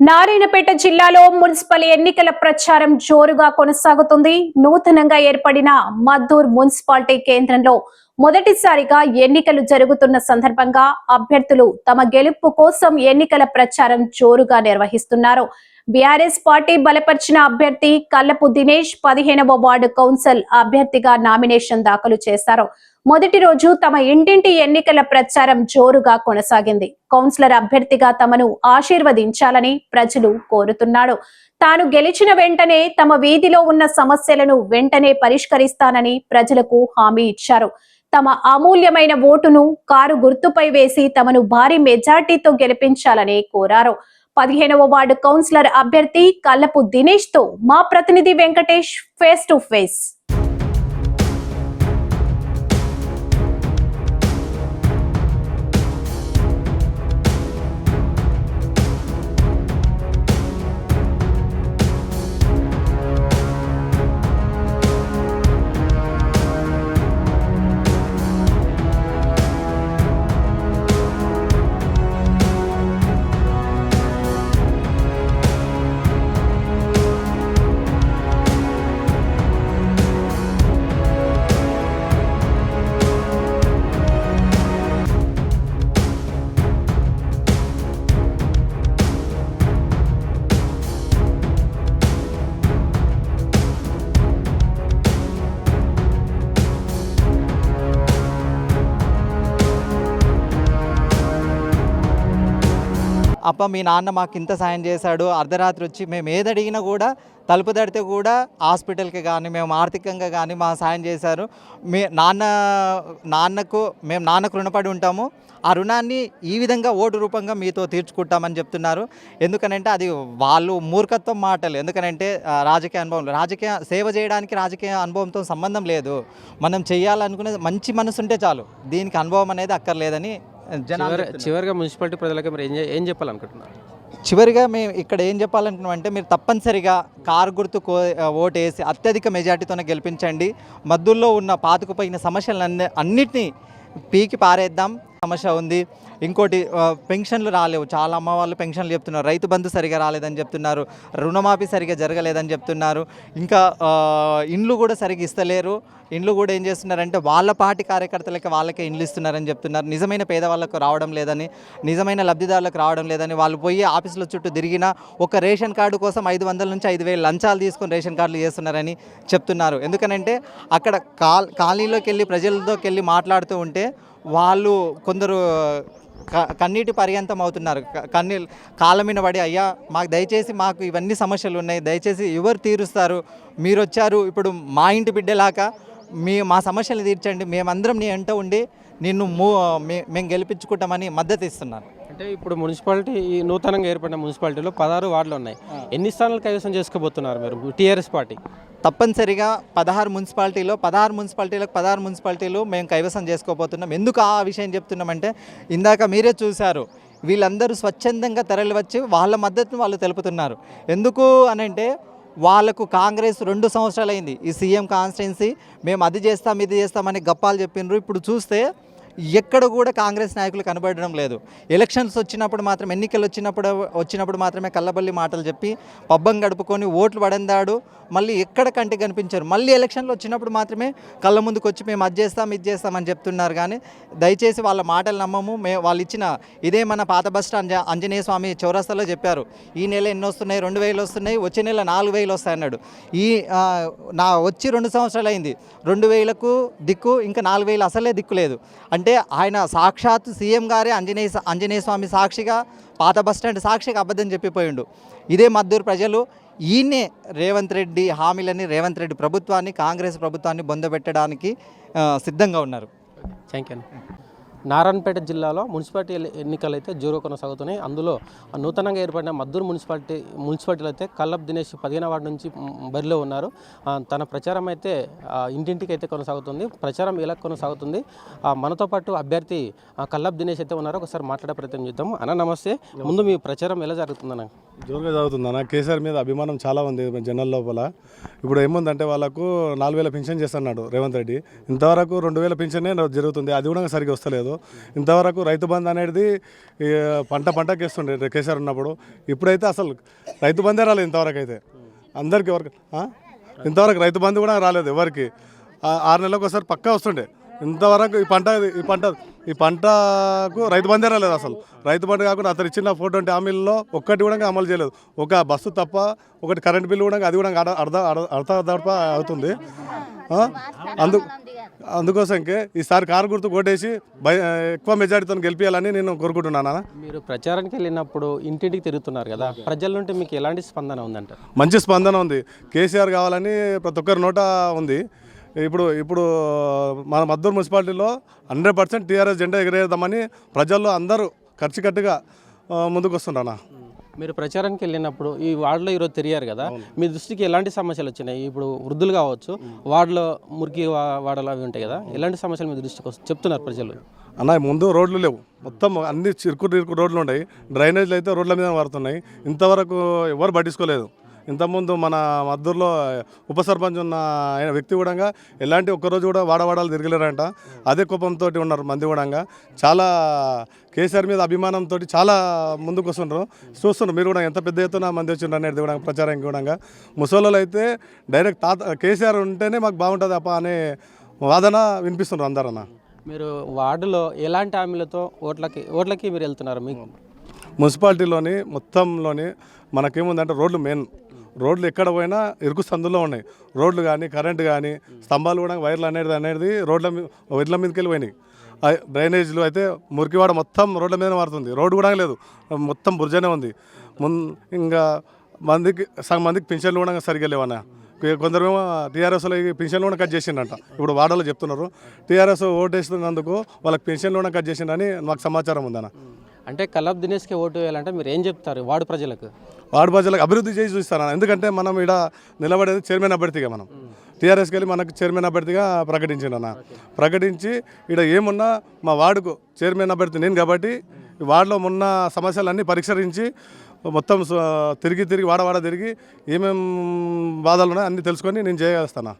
నారాయణపేట జిల్లాలో మున్సిపల్ ఎన్నికల ప్రచారం జోరుగా కొనసాగుతుంది. నూతనంగా ఏర్పడిన మద్దూర్ మున్సిపాలిటీ కేంద్రంలో మొదటిసారిగా ఎన్నికలు జరుగుతున్న సందర్భంగా అభ్యర్థులు తమ గెలుపు కోసం ఎన్నికల ప్రచారం జోరుగా నిర్వహిస్తున్నారు. బీఆర్ఎస్ పార్టీ బలపరిచిన అభ్యర్థి కల్లపు దినేష్ పదిహేనవ వార్డు కౌన్సిల్ అభ్యర్థిగా నామినేషన్ దాఖలు చేశారు. మొదటి రోజు తమ ఇంటింటి ఎన్నికల ప్రచారం జోరుగా కొనసాగింది. కౌన్సిలర్ అభ్యర్థిగా తమను ఆశీర్వదించాలని ప్రజలు కోరుతున్నాడు తాను గెలిచిన వెంటనే తమ వీధిలో ఉన్న సమస్యలను వెంటనే పరిష్కరిస్తానని ప్రజలకు హామీ ఇచ్చారు. తమ అమూల్యమైన ఓటును కారు గుర్తుపై వేసి తమను భారీ మెజార్టీతో గెలిపించాలని కోరారు. పదిహేనవ వార్డు కౌన్సిలర్ అభ్యర్థి కల్లపు దినేష్తో మా ప్రతినిధి వెంకటేష్ ఫేస్ టు ఫేస్. అప్ప మీ నాన్న మాకు ఇంత సాయం చేశాడు అర్ధరాత్రి వచ్చి మేము ఏది అడిగినా కూడా తలుపు తడితే కూడా హాస్పిటల్కి కానీ మేము ఆర్థికంగా కానీ మా సాయం చేశారు. మీ నాన్న నాన్నకు మేము నాన్నకు రుణపడి ఉంటాము. ఆ రుణాన్ని ఈ విధంగా ఓటు రూపంగా మీతో తీర్చుకుంటామని చెప్తున్నారు. ఎందుకనంటే అది వాళ్ళు మూర్ఖత్వం మాటలు. ఎందుకనంటే రాజకీయ అనుభవం రాజకీయ సేవ చేయడానికి రాజకీయ అనుభవంతో సంబంధం లేదు. మనం చేయాలనుకునేది మంచి మనసు ఉంటే చాలు. దీనికి అనుభవం అనేది అక్కర్లేదని జనాలు. చివరిగా మున్సిపాలిటీ ప్రజలకు మీరు ఏం ఏం చెప్పాలనుకుంటున్నారు? చివరిగా మేము ఇక్కడ ఏం చెప్పాలనుకున్నామంటే మీరు తప్పనిసరిగా కారు గుర్తు కో ఓటు వేసి అత్యధిక మెజార్టీతోనే గెలిపించండి. మద్దుల్లో ఉన్న పాతుకుపోయిన సమస్యలన్నీ అన్నిటినీ పీకి పారేద్దాం. సమస్య ఉంది. ఇంకోటి పెన్షన్లు రాలేవు. చాలా అమ్మ వాళ్ళు పెన్షన్లు చెప్తున్నారు. రైతు బంధు సరిగా రాలేదని చెప్తున్నారు. రుణమాఫీ సరిగా జరగలేదని చెప్తున్నారు. ఇంకా ఇండ్లు కూడా సరిగా ఇస్తలేరు. ఇండ్లు కూడా ఏం చేస్తున్నారంటే వాళ్ళ పార్టీ కార్యకర్తలకి వాళ్ళకే ఇండ్లు ఇస్తున్నారని చెప్తున్నారు. నిజమైన పేదవాళ్ళకు రావడం లేదని నిజమైన లబ్ధిదారులకు రావడం లేదని వాళ్ళు పోయి ఆఫీసుల చుట్టూ తిరిగినా ఒక రేషన్ కార్డు కోసం ఐదు వందల నుంచి ఐదు వేలు లంచాలు తీసుకొని రేషన్ కార్డులు చేస్తున్నారని చెప్తున్నారు. ఎందుకనంటే అక్కడ కాల్ కాలనీలోకి వెళ్ళి ప్రజలతోకి వెళ్ళి మాట్లాడుతూ ఉంటే వాళ్ళు కొందరు క- కన్నీటి పర్యంతం అవుతున్నారు. కన్నీ కాళ్ళ మీద పడి అయ్యా మాకు దయచేసి మాకు ఇవన్నీ సమస్యలు ఉన్నాయి. దయచేసి ఎవరు తీరుస్తారు? మీరు వచ్చారు ఇప్పుడు మా ఇంటి బిడ్డలాగా. మీ మా సమస్యలు తీర్చండి. మేమందరం నీ ఎంట ఉండి నిన్ను మూ మేము గెలిపించుకుంటామని మద్దతు ఇస్తున్నారు అంటే ఇప్పుడు మున్సిపాలిటీ ఈ నూతనంగా ఏర్పడిన మున్సిపాలిటీలో పదహారు వార్డులు ఉన్నాయి ఎన్ని స్థానాలు కైవసం చేసుకోబోతున్నారు మీరు? TRS party. తప్పనిసరిగా పదహారు మున్సిపాలిటీలో పదహారు మున్సిపాలిటీలకు పదహారు మున్సిపాలిటీలు మేము కైవసం చేసుకోబోతున్నాం. ఎందుకు ఆ విషయం చెప్తున్నామంటే ఇందాక మీరే చూశారు వీళ్ళందరూ స్వచ్ఛందంగా తరలి వచ్చి వాళ్ళ మద్దతును వాళ్ళు తెలుపుతున్నారు. ఎందుకు అనంటే వాళ్ళకు కాంగ్రెస్ రెండు సంవత్సరాలు అయింది ఈ సీఎం కాన్స్టిట్యున్సీ మేము అది చేస్తాం ఇది చేస్తామని గప్పాలు చెప్పిండ్రు ఇప్పుడు చూస్తే ఎక్కడ కూడా కాంగ్రెస్ నాయకులు కనబడడం లేదు. ఎలక్షన్స్ వచ్చినప్పుడు మాత్రం ఎన్నికలు వచ్చినప్పుడు వచ్చినప్పుడు మాత్రమే కళ్ళబల్లి మాటలు చెప్పి పబ్బం గడుపుకొని ఓట్లు పడందాడు మళ్ళీ ఎక్కడ కంటికి కనిపించారు. మళ్ళీ ఎలక్షన్లు వచ్చినప్పుడు మాత్రమే కళ్ళ ముందుకు వచ్చి మేము అది చేస్తాం ఇది చేస్తామని చెప్తున్నారు. కానీ దయచేసి వాళ్ళ మాటలు నమ్మము. మే వాళ్ళు ఇచ్చిన ఇదే మన పాత బస్ స్టాండ్ ఆంజనేయ స్వామి చౌరస్తాలో చెప్పారు. ఈ నెల ఎన్ని వస్తున్నాయి? రెండు వేలు వస్తున్నాయి. వచ్చే నెల నాలుగు వేలు వస్తాయి అన్నాడు ఈ నా వచ్చి రెండు సంవత్సరాలు అయింది. రెండు వేలకు దిక్కు ఇంకా నాలుగు వేలు అసలే దిక్కు లేదు. అంటే అంటే ఆయన సాక్షాత్ సీఎం గారే ఆంజనేయ ఆంజనేయ స్వామి సాక్షిగా పాత బస్ స్టాండ్ సాక్షిగా అబద్ధం చెప్పిపోయిండు. ఇదే మద్దూరు ప్రజలు ఈయన్నే రేవంత్ రెడ్డి హామీలని రేవంత్ రెడ్డి ప్రభుత్వాన్ని కాంగ్రెస్ ప్రభుత్వాన్ని బొందబెట్టడానికి సిద్ధంగా ఉన్నారు. థ్యాంక్ యూ నారాయణపేట జిల్లాలో మున్సిపాలిటీ ఎన్ని- ఎన్నికలు అయితే జోరు కొనసాగుతున్నాయి. అందులో నూతనంగా ఏర్పడిన మద్దూరు మున్సిపాలిటీ మున్సిపాలిటీలో అయితే కల్లబ్ దినేష్ పదిహేను వార్డు నుంచి బరిలో ఉన్నారు. తన ప్రచారం అయితే ఇంటింటికి అయితే కొనసాగుతుంది. ప్రచారం ఎలా కొనసాగుతుంది? మనతో పాటు అభ్యర్థి కల్లబ్ దినేష్ అయితే ఉన్నారు. ఒకసారి మాట్లాడే ప్రయత్నం చేద్దాం అన్న నమస్తే. ముందు మీ ప్రచారం ఎలా జరుగుతుందన్న? జోరుగా చదువుతుందన్న కేసీఆర్ మీద అభిమానం చాలా ఉంది జనాల లోపల. ఇప్పుడు ఏముందంటే వాళ్ళకు నాలుగు వేల పింఛన్ చేస్తున్నాడు రేవంత్ రెడ్డి. ఇంతవరకు రెండు వేల పింఛనే జరుగుతుంది. అది కూడా సరిగ్గా వస్తలేదు. ఇంతవరకు రైతు బంధు అనేది పంట పంటకి వేస్తుండే కేసీఆర్ ఉన్నప్పుడు. ఇప్పుడైతే అసలు రైతు బంధే రాలేదు ఇంతవరకు అయితే. అందరికి ఎవరికి ఇంతవరకు రైతు బంధు కూడా రాలేదు ఎవరికి. ఆరు నెలలకు ఒకసారి పక్కా వస్తుండే. ఇంతవరకు ఈ పంట ఈ పంట ఈ పంటకు రైతు బందే రాలేదు అసలు. రైతు బంధు కాకుండా అతను ఇచ్చిన ఫోటో హామీల్లో ఒక్కటి కూడా అమలు చేయలేదు. ఒక బస్సు తప్ప ఒకటి కరెంట్ బిల్లు కూడా అది కూడా అర్ధ అర్ధ అర్ధ- అర్ధ దడప అవుతుంది? అందు అందుకోసంకే ఈసారి కారు గుర్తు కొట్టేసి ఎక్కువ మెజారిటీతో గెలిపించాలని నేను కోరుకుంటున్నాను. మీరు ప్రచారానికి వెళ్ళినప్పుడు ఇంటింటికి తిరుగుతున్నారు కదా ప్రజల నుండి మీకు ఎలాంటి స్పందన ఉందంటారు? మంచి స్పందన ఉంది. కేసీఆర్ కావాలని ప్రతి ఒక్కరి నోట ఉంది. ఇప్పుడు ఇప్పుడు మన మద్దూరు మున్సిపాలిటీలో హండ్రెడ్ పర్సెంట్ టీఆర్ఎస్ జెండా ఎగరేద్దామని ప్రజల్లో అందరూ ఖర్చుకట్టుగా ముందుకు వస్తుండ్రన్న మీరు ప్రచారానికి వెళ్ళినప్పుడు ఈ వార్డులో ఈరోజు తిరిగారు కదా? మీ దృష్టికి ఎలాంటి సమస్యలు వచ్చినాయి? ఇప్పుడు వృద్ధులు కావచ్చు వార్డులో మురికి వాడలు అవి ఉంటాయి కదా? ఎలాంటి సమస్యలు మీ దృష్టికి చెప్తున్నారు ప్రజలు? అన్న ముందు రోడ్లు లేవు. మొత్తం అన్ని చిరుకు ఇరుకు రోడ్లు ఉన్నాయి. డ్రైనేజ్లు అయితే రోడ్ల మీద పడుతున్నాయి. ఇంతవరకు ఎవరు పట్టించుకోలేదు. ఇంతకుముందు మన మద్దూరులో ఉప సర్పంచ్ ఉన్న ఆయన వ్యక్తి కూడా ఎలాంటి ఒక్కరోజు కూడా వాడవాడాలు తిరగలేరంట. అదే కోపంతో ఉన్నారు మంది కూడా చాలా కేసీఆర్ మీద అభిమానంతో చాలా ముందుకు వస్తుండ్రు. చూస్తున్నారు మీరు కూడా ఎంత పెద్ద ఎత్తున మంది వచ్చిండ్రు అనేది కూడా ప్రచారానికి కూడా ముసలోళ్ళు అయితే డైరెక్ట్ తాత కేసీఆర్ ఉంటేనే మాకు బాగుంటుంది అప్ప అనే వాదన వినిపిస్తున్నారు అందరన్న. మీరు వార్డులో ఎలాంటి హామీలతో ఓట్లకి ఓట్లకి మీరు వెళ్తున్నారు? మీకు మున్సిపాలిటీలోని మొత్తంలోని మనకేముందంటే రోడ్లు మెయిన్. రోడ్లు ఎక్కడ పోయినా ఇరుకు సందులో ఉన్నాయి. రోడ్లు కానీ కరెంటు కానీ స్తంభాలు కూడా వైర్లు అనేది అనేది రోడ్ల మీద ఇళ్ళ మీదకి వెళ్ళిపోయినాయి. డ్రైనేజీలు అయితే మురికివాడ మొత్తం రోడ్ల మీద మారుతుంది. రోడ్డు కూడా లేదు. మొత్తం బుర్జనే ఉంది. మున్ ఇంకా మందికి సగం మందికి పింఛన్లు కూడా సరిగ్గా లేవన్నా. కొందరేమో టీఆర్ఎస్లో పెన్షన్లు కూడా కట్ చేసిండంట ఇప్పుడు వాడలో చెప్తున్నారు. టీఆర్ఎస్ ఓటేస్తున్నందుకు వాళ్ళకి పెన్షన్లు కూడా కట్ చేసిండని మాకు సమాచారం ఉందన్న. అంటే కల్లబ్ దినేష్కి ఓటు వేయాలంటే మీరు ఏం చెప్తారు వార్డు ప్రజలకు? వార్డు ప్రజలకు అభివృద్ధి చేసి చూస్తాను ఎందుకంటే మనం ఇక్కడ నిలబడేది చైర్మన్ అభ్యర్థిగా మనం. టీఆర్ఎస్కి వెళ్ళి మనకు చైర్మన్ అభ్యర్థిగా ప్రకటించిండు అన్న. ప్రకటించి ఇక్కడ ఏమున్నా మా వార్డుకు చైర్మన్ అభ్యర్థి నేను కాబట్టి ఈ వార్డులో ఉన్న సమస్యలన్నీ పరిష్కరించి మొత్తం తిరిగి తిరిగి వాడ వాడ తిరిగి ఏమేం బాధలు ఉన్నాయో అన్నీ తెలుసుకొని నేను చేయగలుస్తాను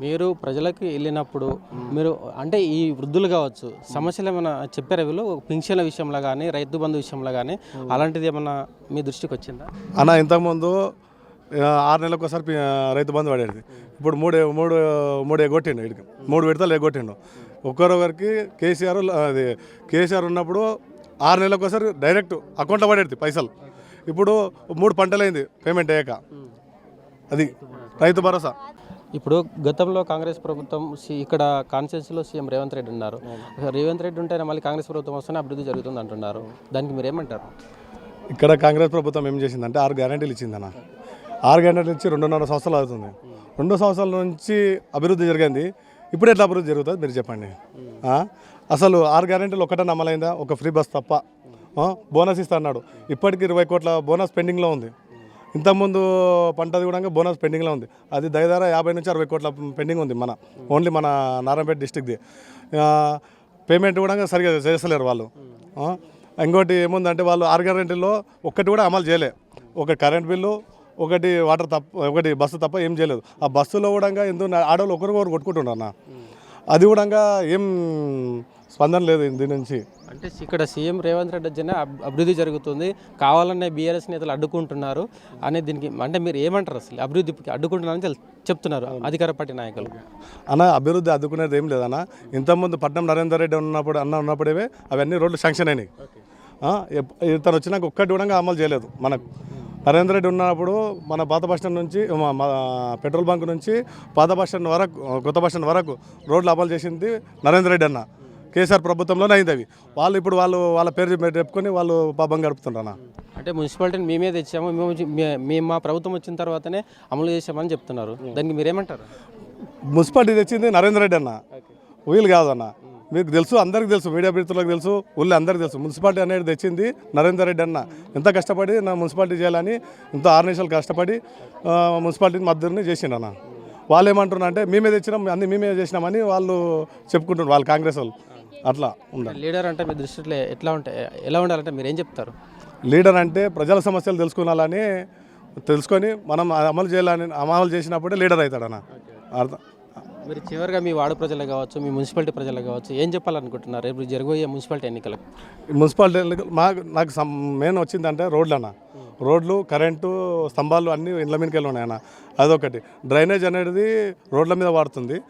మీరు ప్రజలకు వెళ్ళినప్పుడు మీరు అంటే ఈ వృద్ధులు కావచ్చు సమస్యలు ఏమైనా చెప్పారా వీళ్ళు? పింఛన్ల విషయంలో కానీ రైతు బంధు విషయంలో కానీ అలాంటిది ఏమన్నా మీ దృష్టికి వచ్చిందా? అన్న ఇంతకుముందు ఆరు నెలలకు ఒకసారి రైతు బంధు పడేది ఇప్పుడు మూడు మూడు మూడు ఎగొట్టిండు ఇక్కడికి మూడు విడతలు ఎగొట్టిండు ఒక్కొక్కరికి కేసీఆర్ అది కేసీఆర్ ఉన్నప్పుడు ఆరు నెలలకు ఒకసారి డైరెక్ట్ అకౌంట్లో పడేది పైసలు. ఇప్పుడు మూడు పంటలైంది పేమెంట్ అయ్యాక. అది రైతు భరోసా. ఇప్పుడు గతంలో కాంగ్రెస్ ప్రభుత్వం సి- ఇక్కడ కాన్స్టిట్యూన్సీలో సీఎం రేవంత్ రెడ్డి ఉన్నారు. రేవంత్ రెడ్డి ఉంటేనే మళ్ళీ కాంగ్రెస్ ప్రభుత్వం వస్తేనే అభివృద్ధి జరుగుతుంది అంటున్నారు. దానికి మీరు ఏమంటారు ఇక్కడ కాంగ్రెస్ ప్రభుత్వం ఏం చేసిందంటే ఆరు గ్యారంటీలు ఇచ్చిందన్న. ఆరు గ్యారంటీలు ఇచ్చి రెండున్నర సంవత్సరాలు అవుతుంది. రెండు సంవత్సరాల నుంచి అభివృద్ధి జరిగింది. ఇప్పుడు ఎట్లా అభివృద్ధి జరుగుతుంది మీరు చెప్పండి. అసలు ఆరు గ్యారంటీలు ఒకటే నమ్మలైందా ఒక ఫ్రీ బస్ తప్ప. బోనస్ ఇస్తా అన్నాడు. ఇప్పటికి ఇరవై కోట్ల బోనస్ పెండింగ్లో ఉంది. ఇంతకుముందు పంటది కూడా బోనస్ పెండింగ్లో ఉంది. అది దయదార యాభై నుంచి అరవై కోట్ల పెండింగ్ ఉంది మన ఓన్లీ మన నారాయణపేట డిస్టిక్ది పేమెంట్ కూడా సరిగా చేస్తలేరు వాళ్ళు. ఇంకోటి ఏముందంటే వాళ్ళు ఆరు గ్యారెంటీలో ఒక్కటి కూడా అమలు చేయలే. ఒక కరెంట్ బిల్లు ఒకటి వాటర్ తప్ప ఒకటి బస్సు తప్ప ఏం చేయలేదు. ఆ బస్సులో కూడా ఎందుకు ఆడవాళ్ళు ఒకరికొకరు కొట్టుకుంటున్నారు అన్న. అది కూడా ఏం స్పందన లేదు దీని నుంచి. అంటే ఇక్కడ సీఎం రేవంత్ రెడ్డి వచ్చిన అభివృద్ధి జరుగుతుంది. కావాలనే బీఆర్ఎస్ నేతలు అడ్డుకుంటున్నారు అనే దీనికి అంటే మీరు ఏమంటారు అసలు అభివృద్ధికి అడ్డుకుంటున్నారని చెప్తున్నారు అధికార పార్టీ నాయకులు. అన్న అభివృద్ధి అద్దుకునేది ఏం లేదన్న. ఇంతకుముందు పట్నం నరేందర్ రెడ్డి ఉన్నప్పుడు అన్న ఉన్నప్పుడే అవన్నీ రోడ్లు శాంక్షన్ అయినాయి. తను వచ్చినాక ఒక్కటి కూడా అమలు చేయలేదు మనకు. నరేందర్ రెడ్డి ఉన్నప్పుడు మన పాత బస్ స్టాండ్ నుంచి పెట్రోల్ బంక్ నుంచి పాత బస్ స్టాండ్ వరకు కొత్త బస్ స్టాండ్ వరకు రోడ్లు అమలు చేసింది నరేంద్ర రెడ్డి అన్న. కేసీఆర్ ప్రభుత్వంలోనే అయింది అవి. వాళ్ళు ఇప్పుడు వాళ్ళు వాళ్ళ పేరు చెప్పి- చెప్పుకొని వాళ్ళు పాపం గడుపుతుండ్రు అన్న. అంటే మున్సిపాలిటీని మేమే తెచ్చాము మేము మే- మేము మా ప్రభుత్వం వచ్చిన తర్వాతనే అమలు చేసామని చెప్తున్నారు. దానికి మీరేమంటారు? మున్సిపాలిటీ తెచ్చింది నరేందర్ రెడ్డి అన్న. వీళ్ళు కాదు అన్న. మీకు తెలుసు అందరికి తెలుసు మీడియా మిత్రులకు తెలుసు ఊళ్ళో అందరికి తెలుసు. మున్సిపాలిటీ అనేది తెచ్చింది నరేందర్ రెడ్డి అన్న. ఎంత కష్టపడి నా మున్సిపాలిటీ చేయాలని ఎంతో ఆరు నిమిషాలు కష్టపడి ఆ, మున్సిపాలిటీ మద్దతుని చేసిండు అన్న. వాళ్ళు ఏమంటున్నారు అంటే మేమే తెచ్చినాం అన్ని మేమే చేసినామని వాళ్ళు చెప్పుకుంటున్నారు వాళ్ళు కాంగ్రెస్ వాళ్ళు. అట్లా ఉండాలి. లీడర్ అంటే మీ దృష్టిలో ఎట్లా ఉంటాయి ఎలా ఉండాలంటే మీరు ఏం చెప్తారు? లీడర్ అంటే ప్రజల సమస్యలు తెలుసుకోవాలని తెలుసుకొని మనం అమలు చేయాలని అమలు చేసినప్పుడే లీడర్ అవుతాడన్న. అర్థం. మీరు చివరిగా మీ వార్డు ప్రజలు కావచ్చు మీ మున్సిపాలిటీ ప్రజలు కావచ్చు ఏం చెప్పాలనుకుంటున్నారు? రేపు జరగబోయే మున్సిపాలిటీ ఎన్నికలకు. మున్సిపాలిటీ ఎన్నికలు మాకు నాకు సం- మెయిన్ వచ్చిందంటే రోడ్లు అన్న రోడ్లు కరెంటు స్తంభాలు అన్నీ ఇండ్ల మీదకెళ్ళి ఉన్నాయన్న అదొకటి. డ్రైనేజ్ అనేది రోడ్ల మీద వాడుతుంది.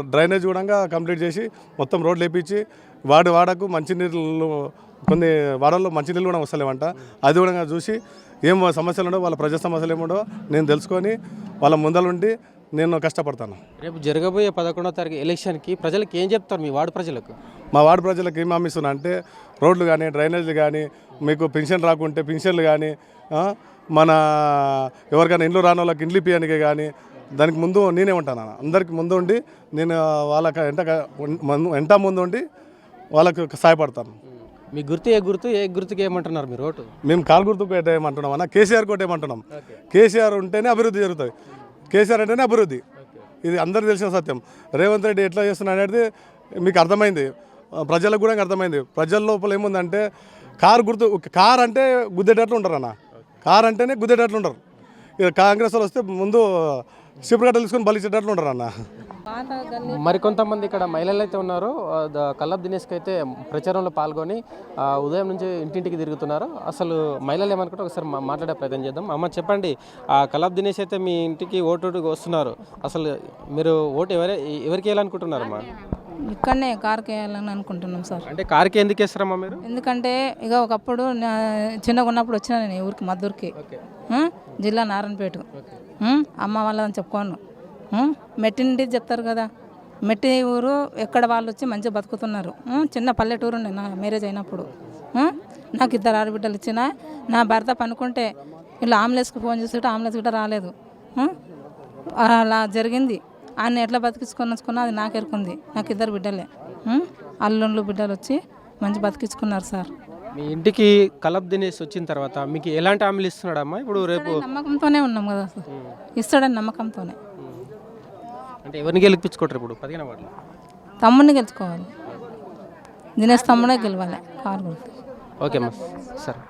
డ్రైనేజ్ కూడా కంప్లీట్ చేసి మొత్తం రోడ్లు వేపించి వాడి వాడకు మంచినీళ్ళు కొన్ని వాడల్లో మంచినీళ్ళు కూడా వస్తలేవంట. అది కూడా చూసి ఏం సమస్యలు ఉండవు వాళ్ళ ప్రజా సమస్యలు ఏముండో నేను తెలుసుకొని వాళ్ళ ముందలుండి నేను కష్టపడతాను. రేపు జరగబోయే పదకొండవ తారీఖు ఎలక్షన్కి ప్రజలకు ఏం చెప్తారు మీ వార్డు ప్రజలకు? మా వార్డు ప్రజలకు ఏం హామీస్తున్నా అంటే రోడ్లు కానీ డ్రైనేజీలు కానీ మీకు పెన్షన్ రాకుంటే పెన్షన్లు కానీ మన ఎవరికైనా ఇండ్లు రాని వాళ్ళకి ఇండ్లు ఇప్పియానికి కానీ దానికి ముందు నేనే ఉంటాను అన్న. అందరికి ముందు ఉండి నేను వాళ్ళకి ఎంట ఎంట ముందు ఉండి వాళ్ళకు సహాయపడతాను. మీ గుర్తు ఏ గుర్తు? ఏ గుర్తుకి ఏమంటున్నారు మీరు ఓటు మేము కాలు గుర్తు కొట్టేయమంటున్నాం అన్న? కేసీఆర్ కొట్టేయమంటున్నాం కేసీఆర్ ఉంటేనే అభివృద్ధి జరుగుతుంది కేసీఆర్ అంటేనే అభివృద్ధి. ఇది అందరికీ తెలిసిన సత్యం. రేవంత్ రెడ్డి ఎట్లా చేస్తున్నా అనేది మీకు అర్థమైంది. ప్రజలకు కూడా అర్థమైంది. ప్రజల లోపల ఏముందంటే కారు గుర్తు కార్ అంటే గుద్దేటట్లు ఉంటారు అన్న కార్ అంటేనే గుద్దేటట్లు ఉంటారు. ఇక కాంగ్రెస్ వాళ్ళు వస్తే ముందు సిప్పుడు గట్టలు తీసుకొని బలిచేటట్లు ఉంటారు అన్న మరికొంతమంది ఇక్కడ మహిళలు అయితే ఉన్నారు కల్లబ్ దినేష్కి అయితే ప్రచారంలో పాల్గొని ఉదయం నుంచి ఇంటింటికి తిరుగుతున్నారు. అసలు మహిళలు ఏమనుకుంటే ఒకసారి మాట్లాడే ప్రయత్నం చేద్దాం. అమ్మ చెప్పండి ఆ కల్లబ్ దినేష్ అయితే మీ ఇంటికి ఓటు వస్తున్నారు. అసలు మీరు ఓటు ఎవరే ఎవరికి వేయాలనుకుంటున్నారమ్మా ఇక్కడనే కారుకి వేయాలని అనుకుంటున్నాం సార్. అంటే కార్కి ఎందుకు వేస్తారమ్మా మీరు? ఎందుకంటే ఇక ఒకప్పుడు చిన్నగా ఉన్నప్పుడు వచ్చిన నేను ఊరికి మద్దూరికి? జిల్లా నారాయణపేట? అమ్మ వాళ్ళని చెప్పుకోను? మెట్టింటి చెప్తారు కదా మెట్టి ఊరు ఎక్కడ వాళ్ళు వచ్చి మంచిగా బతుకుతున్నారు? చిన్న పల్లెటూరు ఉండే నా మ్యారేజ్ అయినప్పుడు? నాకు ఇద్దరు ఆడబిడ్డలు ఇచ్చిన నా భర్త పనుకుంటే వీళ్ళు ఆంబులెన్స్కి ఫోన్ చేస్తుంటే ఆంబులెన్స్ కూడా రాలేదు? అలా జరిగింది ఆయన ఎట్లా బతికించుకొని అది నాకు ఎరుకుంది నాకు ఇద్దరు బిడ్డలే ఉం? అల్లుళ్ళు బిడ్డలు వచ్చి మంచి బతికించుకున్నారు సార్ మీ ఇంటికి కలబ్ దినేష్ వచ్చిన తర్వాత మీకు ఎలాంటి హామీలు ఇస్తున్నాడమ్మా ఇప్పుడు రేపు నమ్మకంతోనే ఉన్నాం కదా సార్ ఇస్తాడని నమ్మకంతోనే అంటే ఎవరిని గెలిపించుకుంటారు ఇప్పుడు? పదిహేను వాటిలో తమ్ముడిని గెలుచుకోవాలి. దినేష్ తమ్ముడే గెలవాలి. కారు ఓకే అమ్మా. సరే.